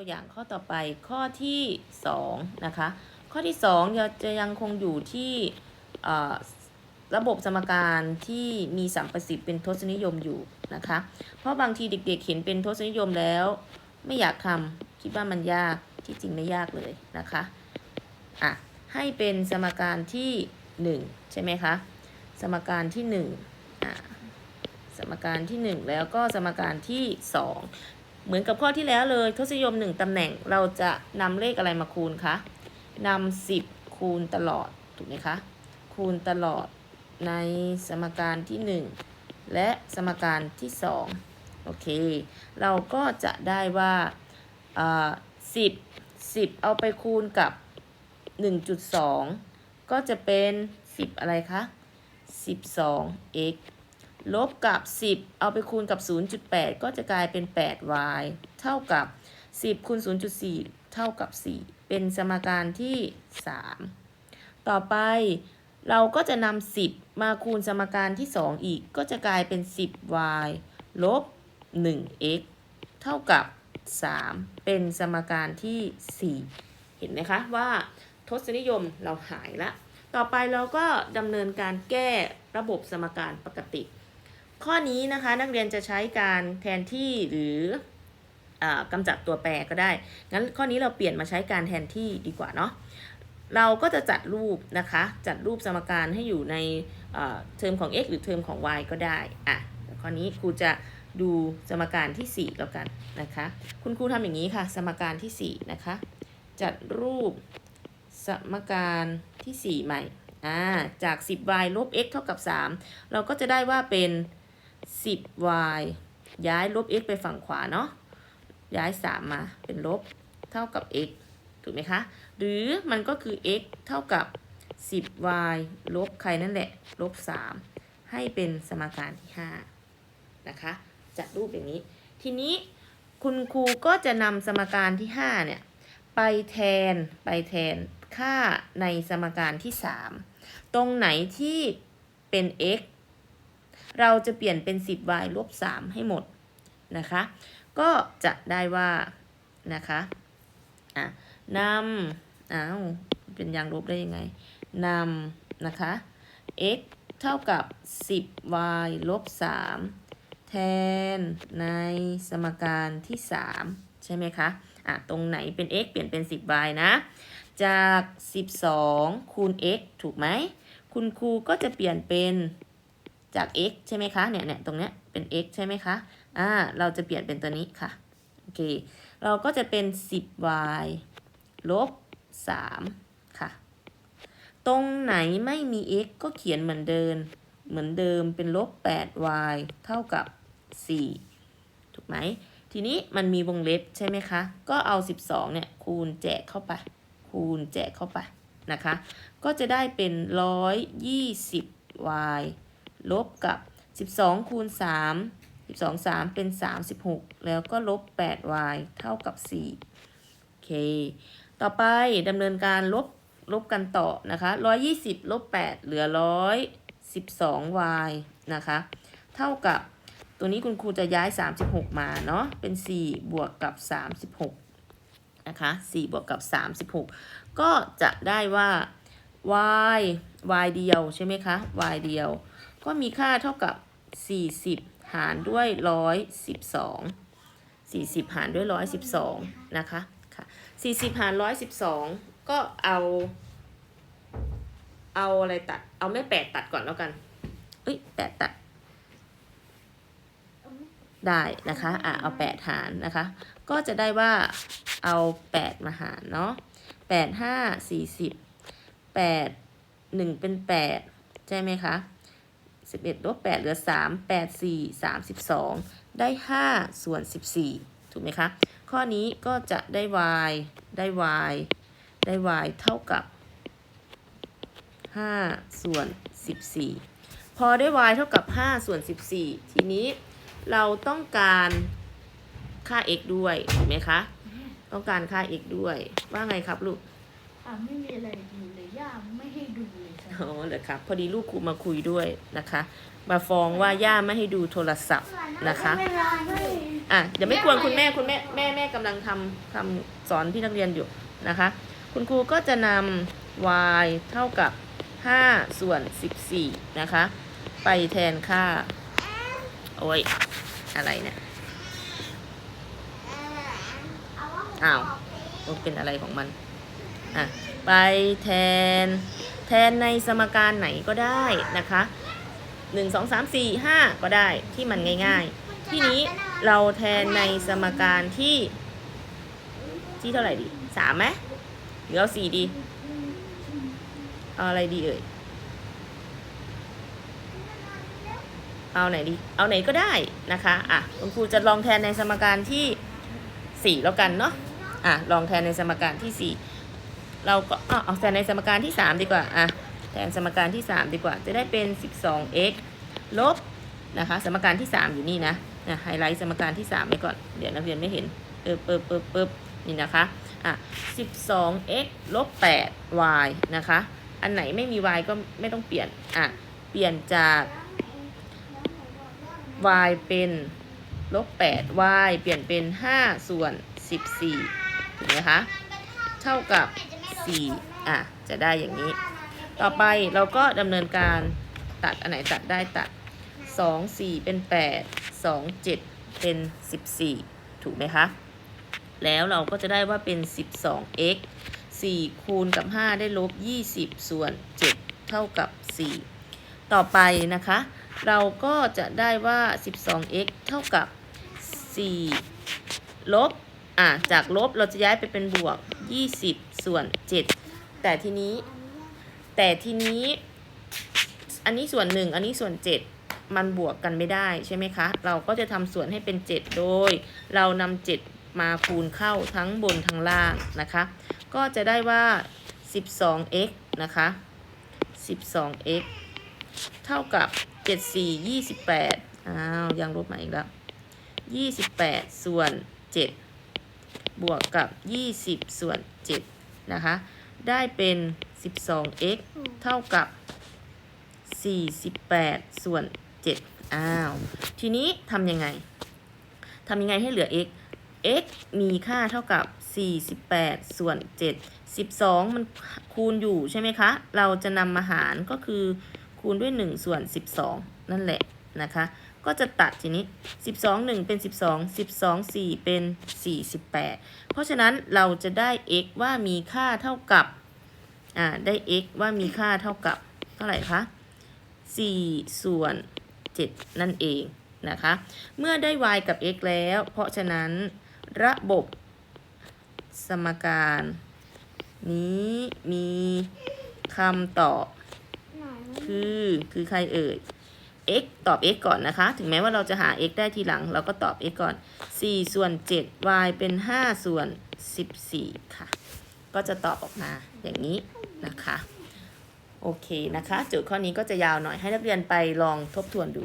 ตัวอย่างข้อต่อไปข้อที่2นะคะข้อที่2จะจะยังคงอยู่ที่ระบบสมการที่มีสัมประสิทธิ์เป็นทศนิยมอยู่นะคะ เพราะบางทีเด็กๆเห็นเป็นทศนิยมแล้ว ไม่อยากทำคิดว่ามันยากที่จริงไม่ยากเลยนะคะอะให้เป็นสมการที่ 1 ใช่ไหมคะ สมการที่1อะสมการที่ 1 แล้วก็สมการที่ 2 เหมือนกับข้อที่แล้วเลยทศนิยม1ตำแหน่งเราจะนำเลขอะไรมาคูณคะนำ10คูณตลอดถูกไหมคะ คูณตลอดในสมการที่ 1 และสมการที่ 2 โอเค เราก็จะได้ว่าอ่า10 10เอาไปคูณกับ 1.2 ก็จะเป็น 10 อะไรคะ 12x ลบกับ 10 เอาไปคูณกับ 0.8 ก็จะกลายเป็น 8y เท่ากับ 10คูณ0.4 เท่ากับ 4 เป็นสมการที่ 3 ต่อไปเราก็จะนำ10 มาคูณสมการที่ 2 อีก ก็จะกลายเป็น 10y ลบ 1x เท่ากับ 3 เป็นสมการที่ 4 เห็นไหมคะว่าทศนิยมเราหายละ ต่อไปเราก็ดำเนินการแก้ระบบสมการปกติ ข้อนี้นะคะนักเรียนจะใช้การแทนที่หรืออากำจัดตัวแปรก็ได้ งั้นข้อนี้เราเปลี่ยนมาใช้การแทนที่ดีกว่าเนาะ เราก็จะจัดรูปนะคะ จัดรูปสมการให้อยู่ในเอ่อเทอมของ x หรือเทอมของ y ก็ได้ อะ ข้อนี้ครูจะดูสมการที่ 4 แล้วกันนะคะ คุณครูทำอย่างนี้ค่ะ สมการที่ 4 นะคะ จัดรูปสมการที่ 4 ใหม่ อ่า จาก 10y ลบ x เท่ากับ 3 เราก็จะได้ว่าเป็น 10y ย้ายลบ x ไปฝั่งขวาเนาะ ย้าย 3 มาเป็นลบเท่ากับ x ถูกไหมคะ หรือมันก็คือ x เท่ากับ 10y ลบใครนั่นแหละ ลบ 3 ให้เป็นสมการที่ 5 นะคะ จัดรูปอย่างนี้ ทีนี้คุณครูก็จะนำสมการที่ 5 เนี่ย ไปแทนไปแทนค่าในสมการที่ 3 ตรงไหนที่เป็น x เราจะเปลี่ยนเป็น 10y ลบ3ให้หมดนะคะ ก็จะได้ว่านะคะอะนำอ้าวเป็นยางลบได้ยังไงนำนะคะ x เท่ากับ 10y ลบ3แทนในสมการที่ 3 ใช่ไหมคะอะตรงไหนเป็น x เปลี่ยนเป็น 10y นะ จาก 12 คูณ x ถูกไหม คุณครูก็จะเปลี่ยนเป็น จาก x ใช่ไหมคะเนี่ยเนี่ยตรงเนี้ยเป็น x ใช่ไหมคะอ่าเราจะเปลี่ยนเป็นตัวนี้ค่ะโอเคเราก็จะเป็น 10y ลบ 3 ค่ะ ตรงไหนไม่มี x ก็เขียนเหมือนเดิมเหมือนเดิมเป็นลบ 8y เท่ากับ 4 ถูกไหม ทีนี้มันมีวงเล็บใช่ไหมคะ ก็เอา 12 เนี่ย คูณแจกเข้าไป คูณแจกเข้าไปนะคะ ก็จะได้เป็น 120y ลบกับ 12 คูณ 3 12 3 เป็น 36 แล้วก็ลบ 8y เท่ากับ 4 โอเค ต่อไปดำเนินการลบลบกันต่อนะคะ 120 ลบ 8 เหลือ 112y นะคะ เท่ากับตัวนี้คุณครูจะย้าย 36 มาเนาะ เป็น 4 บวกกับ 36 นะคะ 4 บวกกับ 36 ก็จะได้ว่า y y เดียวใช่ไหมคะ y เดียว ก็มีค่าเท่ากับ 40 หารด้วย 112 40 หารด้วย 112 นะคะค่ะ40 หาร 112 ก็เอา เอาอะไรตัด เอาไม่แปดตัดก่อนแล้วกัน เอ้ยแปดตัด ได้นะคะ อะ เอาแปดหารนะคะ ก็จะได้ว่าเอาแปดมาหารเนาะแปดห้าสี่สิบแปดหนึ่งเป็นแปดใช่ไหมคะ สิบเอ็ดลบแปดเหลือสามแปดสี่สามสิบสองได้ห้าส่วนสิบสี่ถูกไหมคะ ข้อนี้ก็จะได้ y ได้ y ได้ y เท่ากับ5ส่วน14พอได้ y เท่ากับ5ส่วน14ทีนี้เราต้องการค่า x ด้วยถูกไหมคะ ต้องการค่า x ด้วย ว่าไงครับลูก อะไม่มีอะไรดูเลยย่าไม่ให้ดู อ๋อเหรอครับพอดีลูกครูมาคุยด้วยนะคะ มาฟ้องว่าย่าไม่ให้ดูโทรศัพท์นะคะ อะอย่าไม่กวนคุณแม่คุณแม่แม่แม่กำลังทำทำสอนพี่นักเรียนอยู่นะคะ คุณครูก็จะนำ y เท่ากับ 5 ส่วน 14 นะคะ ไปแทนค่า โอ้ย อะไรเนี่ยอ้าว เป็นอะไรของมัน อะไปแทน แทนในสมการไหนก็ได้นะคะ1 2 3 4 5ก็ได้ที่มันง่าย ๆ ที่นี้เราแทนในสมการที่ ที่เท่าไหร่ดีสามไหมหรือเอาสี่ดี เอาอะไรดีเอ่ย เอาไหนดี เอาไหนก็ได้นะคะ อะคุณครูจะลองแทนในสมการที่สี่แล้วกันเนาะ อะลองแทนในสมการที่สี่ เราก็อเอาแทนในสมการที่สามดีกว่าอะแทนสมการที่สามดีกว่า จะได้เป็น 12x ลบนะคะ สมการที่สามอยู่นี่นะนะไฮไลท์สมการที่สามไว้ก่อน เดี๋ยวนักเรียนไม่เห็นเปิบเปิบเปิบเปิบนี่นะคะอะ 12x ลบ 8y นะคะ อันไหนไม่มี y ก็ไม่ต้องเปลี่ยนอะเปลี่ยนจาก y เป็นลบ 8y เปลี่ยนเป็น 5 ส่วน 14ถูกไหมคะ เท่ากับ 4อะจะได้อย่างนี้ ต่อไปเราก็ดำเนินการตัดอันไหนตัดได้ตัด 2 4 เป็น 8 2 7 เป็น 14 ถูกไหมคะ แล้วเราก็จะได้ว่าเป็น 12x 4 คูณกับ 5 ได้ลบ 20 ส่วน 7 เท่ากับ 4 ต่อไปนะคะ เราก็จะได้ว่า 12x เท่ากับ 4 ลบ อะ จากลบเราจะย้ายไปเป็นบวก 20 ส่วน7แต่ทีนี้ แต่ทีนี้ อันนี้ส่วน1อันนี้ส่วน7มันบวกกันไม่ได้ใช่ไหมคะ เราก็จะทำส่วนให้เป็น7โดย เรานำ7มาคูณเข้าทั้งบนทั้งล่างนะคะ ก็จะได้ว่า 12x นะคะ 12x เท่ากับ 74 28อ้าวยังลบมาอีกแล้ว 28 ส่วน 7 บวกกับ 20 ส่วน 7 นะคะ ได้เป็น 12x เท่ากับ 48 ส่วน 7 อ้าว ทีนี้ทำยังไงทำยังไงให้เหลือ x x มีค่าเท่ากับ 48 ส่วน 7 12 มันคูณอยู่ใช่ไหมคะ เราจะนำมาหารก็คือคูณด้วย 1 ส่วน 12 นั่นแหละนะคะ ก็จะตัดทีนี้ 12 1 เป็น 12 12 4 เป็น 48 เพราะฉะนั้นเราจะได้ x ว่ามีค่าเท่ากับ อ่า ได้ x ว่ามีค่าเท่ากับเท่าไหร่คะ 4 ส่วน 7 นั่นเองนะคะ เมื่อได้ y กับ x แล้ว เพราะฉะนั้นระบบสมการ นี้มีคำตอบคือ คือใครเอ่ย x ตอบ x ก่อนนะคะ ถึงแม้ว่าเราจะหา x ได้ทีหลัง เราก็ตอบ x ก่อน 4 ส่วน 7 y เป็น 5 ส่วน 14 ค่ะ ก็จะตอบออกมาอย่างนี้นะคะ โอเคนะคะ โจทย์ข้อนี้ก็จะยาวหน่อยให้นักเรียนไปลองทบทวนดู